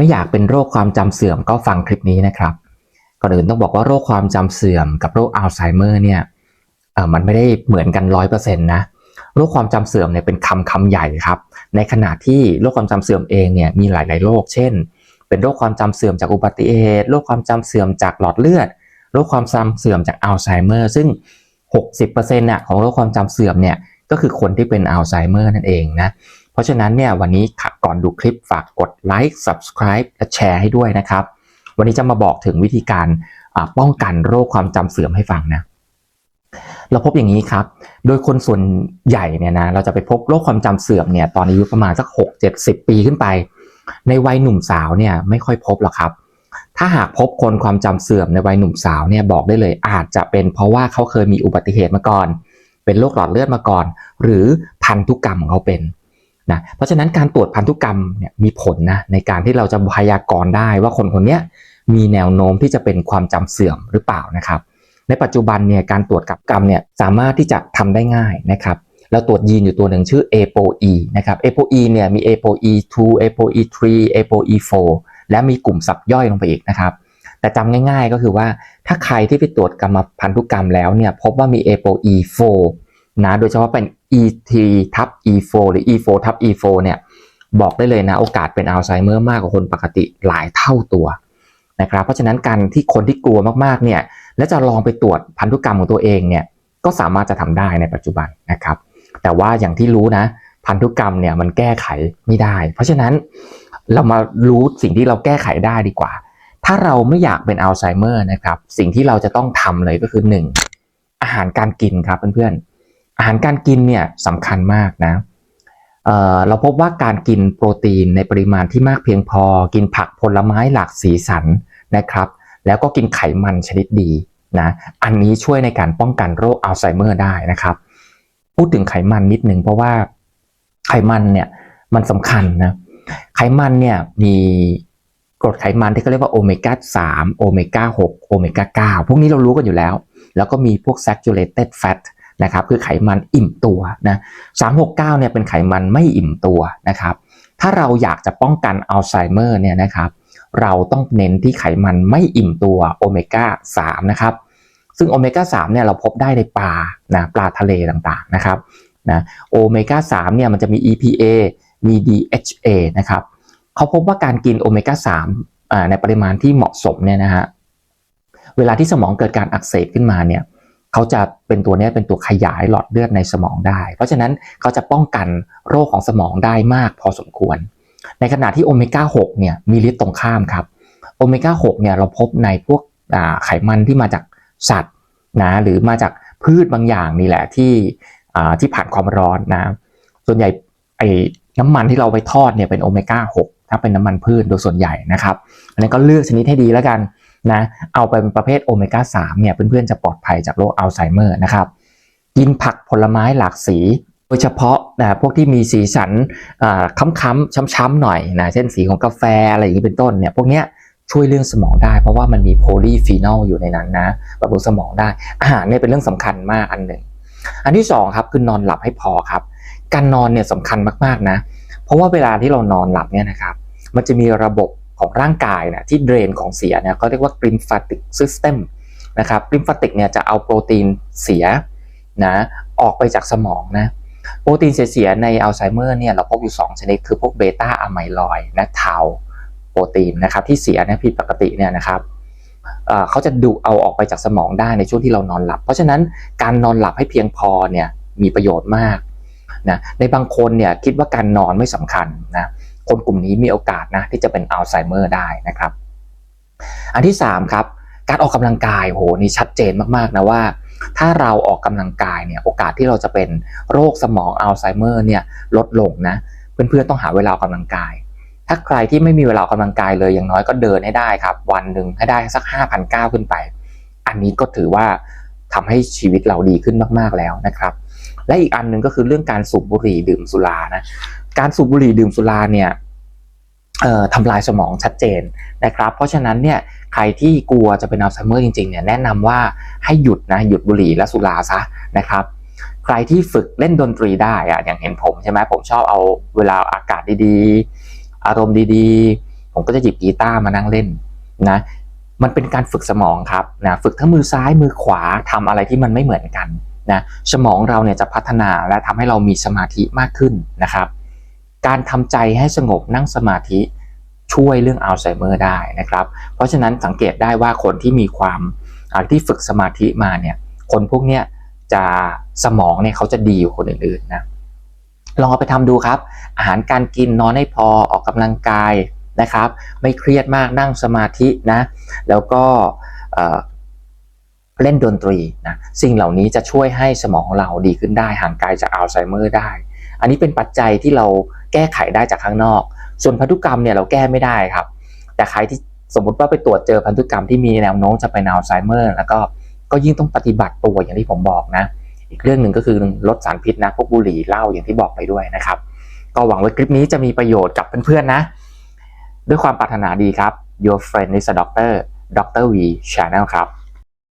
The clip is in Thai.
ไม่อยากเป็นโรคความจำเสื่อมก็ฟังคลิปนี้นะครับก่อนอื่นต้องบอกว่าโรคความจำเสื่อมกับโรคอัลไซเมอร์เนี่ยเออมันไม่ได้เหมือนกันร้อยเปอร์เซ็นต์นะโรคความจำเสื่อมเนี่ยเป็นคำคำใหญ่ครับ ในขณะที่โรคความจำเสื่อมเองเนี่ยมีหลาย ๆ โรค เช่น เป็นโรคความจำเสื่อมจากอุบัติเหตุ โรคความจำเสื่อมจากหลอดเลือด โรคความจำเสื่อมจากอัลไซเมอร์ ซึ่ง 60%น่ะของโรคความจำเสื่อมเนี่ยก็คือคนที่เป็นอัลไซเมอร์นั่นเองนะ เพราะฉะนั้นเนี่ยวันนี้ก่อนดูคลิปฝากกดไลค์ subscribe และแชร์ให้ด้วยนะครับ วันนี้จะมาบอกถึงวิธีการป้องกันโรคความจำเสื่อมให้ฟังนะเราพบอย่างนี้ครับ โดยคนส่วนใหญ่เนี่ยนะเราจะไปพบโรคความจำเสื่อมเนี่ยตอนอายุประมาณสัก6 70 ปีขึ้นไป ในวัยหนุ่มสาวเนี่ยไม่ค่อยพบหรอกครับ ถ้าหากพบคนความจำเสื่อมในวัยหนุ่มสาวเนี่ยบอกได้เลย อาจจะเป็นเพราะว่าเขาเคยมีอุบัติเหตุมาก่อน เป็นโรคหลอดเลือดมาก่อน หรือพันธุกรรมของเขาเป็น นะเพราะฉะนั้นการตรวจพันธุกรรมเนี่ยมีผลนะในการที่เราจะพยากรณ์ได้ว่าคนคนนี้มีแนวโน้มที่จะเป็นความจำเสื่อมหรือเปล่านะครับ ในปัจจุบันเนี่ยการตรวจกับกรรมเนี่ยสามารถที่จะทำได้ง่ายนะครับเราตรวจยีนอยู่ตัวหนึ่งชื่อ ApoE นะครับ ApoE เนี่ยมี ApoE2 ApoE3 ApoE4 และมีกลุ่มสับย่อยลงไปอีกนะครับ แต่จำง่ายๆก็คือว่าถ้าใครที่ไปตรวจกรรมพันธุกรรมแล้วเนี่ยพบว่ามี ApoE4 นะโดยเฉพาะเป็น ET ทับ E4 หรือ E4 ทับ E4 เนี่ยบอกได้เลยนะโอกาสเป็นอัลไซเมอร์มากกว่าคนปกติหลายเท่าตัวนะครับเพราะฉะนั้นการที่คนที่กลัวมากๆเนี่ยและจะลองไปตรวจพันธุกรรมของตัวเองเนี่ยก็สามารถจะทำได้ในปัจจุบันนะครับ แต่ว่าอย่างที่รู้นะพันธุกรรมเนี่ยมันแก้ไขไม่ได้ เพราะฉะนั้นเรามารู้สิ่งที่เราแก้ไขได้ดีกว่า ถ้าเราไม่อยากเป็นอัลไซเมอร์นะครับสิ่งที่เราจะต้องทำเลยก็คือ 1. อาหารการกินครับเพื่อนๆ อาหารการกินเนี่ยสำคัญมากนะเเราพบว่าการกินโปรตีนในปริมาณที่มากเพียงพอ กินผักผลไม้หลากสีสันนะครับ แล้วก็กินไขมันชนิดดีนะ อันนี้ช่วยในการป้องกันโรคอัลไซเมอร์ได้นะครับ พูดถึงไขมันนิดหนึ่งเพราะว่าไขมันเนี่ยมันสำคัญนะไขมันเนี่ยมีกรดไขมันที่เขาเรียกว่าโอเมก้า3โอเมก้า6โอเมก้า9พวกนี้เรารู้กันอยู่แล้ว แล้วก็มีพวก saturated fat นะครับคือไขมันอิ่มตัวนะ369เนี่ยเป็นไขมันไม่อิ่มตัวนะครับ ถ้าเราอยากจะป้องกันอัลไซเมอร์เนี่ยนะครับเราต้องเน้นที่ไขมันไม่อิ่มตัวโอเมก้า3นะครับ ซึ่งโอเมก้า3เนี่ยเราพบได้ในปลานะปลาทะเลต่างๆนะครับนะโอเมก้า3เนี่ยมันจะมี EPA มี DHA นะครับเขาพบว่าการกินโอเมก้า3ในปริมาณที่เหมาะสมเนี่ยนะฮะเวลาที่สมองเกิดการอักเสบขึ้นมาเนี่ย เขาจะเป็นตัวนี้เป็นตัวขยายหลอดเลือดในสมองได้ เพราะฉะนั้นเขาจะป้องกันโรคของสมองได้มากพอสมควร ในขณะที่โอเมก้า6เนี่ยมีฤทธิ์ตรงข้ามครับ โอเมก้า6เนี่ยเราพบในพวกไขมันที่มาจากสัตว์นะหรือมาจากพืชบางอย่างนี่แหละที่ที่ผ่านความร้อนนะ ส่วนใหญ่ไอ้น้ำมันที่เราไปทอดเนี่ยเป็นโอเมก้า6ถ้าเป็นน้ำมันพืชโดยส่วนใหญ่นะครับอันนี้ก็เลือกชนิดให้ดีแล้วกัน นะเอาไปเป็นประเภทโอเมก้า3เนี่ยเพื่อนๆจะปลอดภัยจากโรคอัลไซเมอร์นะครับกินผักผลไม้หลากสีโดยเฉพาะนะพวกที่มีสีสันค้ำๆช้ำๆหน่อยนะเช่นสีของกาแฟอะไรอย่างนี้เป็นต้นเนี่ยพวกเนี้ยช่วยเรื่องสมองได้ เพราะว่ามันมีโพลีฟีนอลอยู่ในนั้นนะบำรุงสมองได้ อาหารเนี่ยเป็นเรื่องสำคัญมากอันหนึ่ง อันที่2ครับคือนอนหลับให้พอครับ การนอนเนี่ยสำคัญมากๆนะ เพราะว่าเวลาที่เรานอนหลับเนี่ยนะครับ มันจะมีระบบ ของร่างกายนะที่เดรนของเสียเนี่ยเขาเรียกว่ากริมฟาติกซิสเต็มนะครับกริมฟาติกเนี่ยจะเอาโปรตีนเสียนะออกไปจากสมองนะโปรตีนเสียในอัลไซเมอร์เนี่ยเราพบอยู่ 2 ชนิด คือพวกเบต้าอะไมลอยและทาโปรตีนนะครับที่เสียเนี่ยผิดปกติเนี่ยนะครับเขาจะดูเอาออกไปจากสมองได้ในช่วงที่เรานอนหลับ เพราะฉะนั้นการนอนหลับให้เพียงพอเนี่ยมีประโยชน์มากนะในบางคนเนี่ยคิดว่าการนอนไม่สำคัญนะ คนกลุ่มนี้มีโอกาสนะที่จะเป็นอัลไซเมอร์ได้นะครับ อันที่3ครับการออกกำลังกายโหนี่ชัดเจนมากๆนะว่า ถ้าเราออกกำลังกายเนี่ยโอกาสที่เราจะเป็นโรคสมองอัลไซเมอร์เนี่ยลดลงนะเพื่อนๆต้องหาเวลาออกกำลังกาย ถ้าใครที่ไม่มีเวลาออกกำลังกายเลยอย่างน้อยก็เดินให้ได้ครับ วันหนึ่งให้ได้สัก5,000ก้าวขึ้นไป อันนี้ก็ถือว่าทำให้ชีวิตเราดีขึ้นมากๆแล้วนะครับ และอีกอันหนึ่งก็คือเรื่องการสูบบุหรี่ดื่มสุรานะการสูบบุหรี่ดื่มสุราเนี่ย ทำลายสมองชัดเจนนะครับ เพราะฉะนั้นเนี่ยใครที่กลัวจะเป็นอัลไซเมอร์จริงๆเนี่ยแนะนำว่าให้หยุดนะหยุดบุหรี่และสุราซะนะครับ ใครที่ฝึกเล่นดนตรีได้อะอย่างเห็นผมใช่ไหมผมชอบเอาเวลาอากาศดีๆ อารมณ์ดีๆ ผมก็จะหยิบกีตาร์มานั่งเล่นนะมันเป็นการฝึกสมองครับนะฝึกทั้งมือซ้ายมือขวาทำอะไรที่มันไม่เหมือนกันนะสมองเราเนี่ยจะพัฒนาและทำให้เรามีสมาธิมากขึ้นนะครับ การทำใจให้สงบนั่งสมาธิช่วยเรื่องอัลไซเมอร์ได้นะครับ เพราะฉะนั้นสังเกตได้ว่าคนที่มีความที่ฝึกสมาธิมาเนี่ยคนพวกเนี้ยจะสมองเนี่ยเขาจะดีกว่าคนอื่นๆนะลองเอาไปทำดูครับ อาหารการกินนอนให้พอออกกำลังกายนะครับ ไม่เครียดมากนั่งสมาธินะแล้วก็เอ่อเล่นดนตรีนะสิ่งเหล่านี้จะช่วยให้สมองของเราดีขึ้นได้ห่างไกลจากอัลไซเมอร์ได้ อันนี้เป็นปัจจัยที่เราแก้ไขได้จากข้างนอก ส่วนพันธุกรรมเนี่ยเราแก้ไม่ได้ครับ แต่ใครที่สมมติว่าไปตรวจเจอพันธุกรรมที่มีแนวโน้มจะเป็นอัลไซเมอร์แล้วก็ก็ยิ่งต้องปฏิบัติตัวอย่างที่ผมบอกนะ อีกเรื่องหนึ่งก็คือลดสารพิษนะพวกบุหรี่เหล้าอย่างที่บอกไปด้วยนะครับ ก็หวังว่าคลิปนี้จะมีประโยชน์กับเพื่อนๆนะ ด้วยความปรารถนาดีครับ Your friend is a doctor Dr. V Channel ครับ